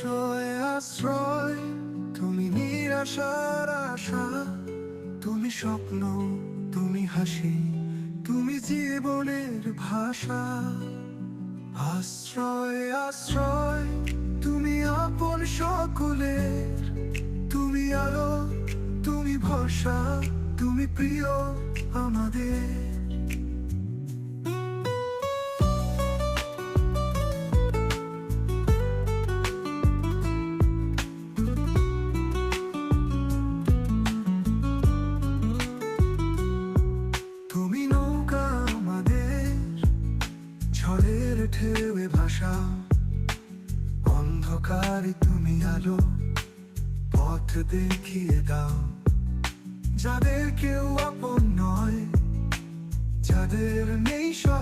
আশ্রয় আশ্রয়, তুমি নিরাশার আশা, তুমি স্বপ্ন, তুমি হাসি, তুমি জীবনের ভাষা। আশ্রয় আশ্রয়, তুমি আপন সকলের, তুমি আলো, তুমি ভাষা তুমি প্রিয় আমাদের। ঝড়ের ভাষা অন্ধকারে তুমি আলো, পথ দেখিয়ে দাও। যাদের কেউ আপন নয়, যাদের নেই সহায়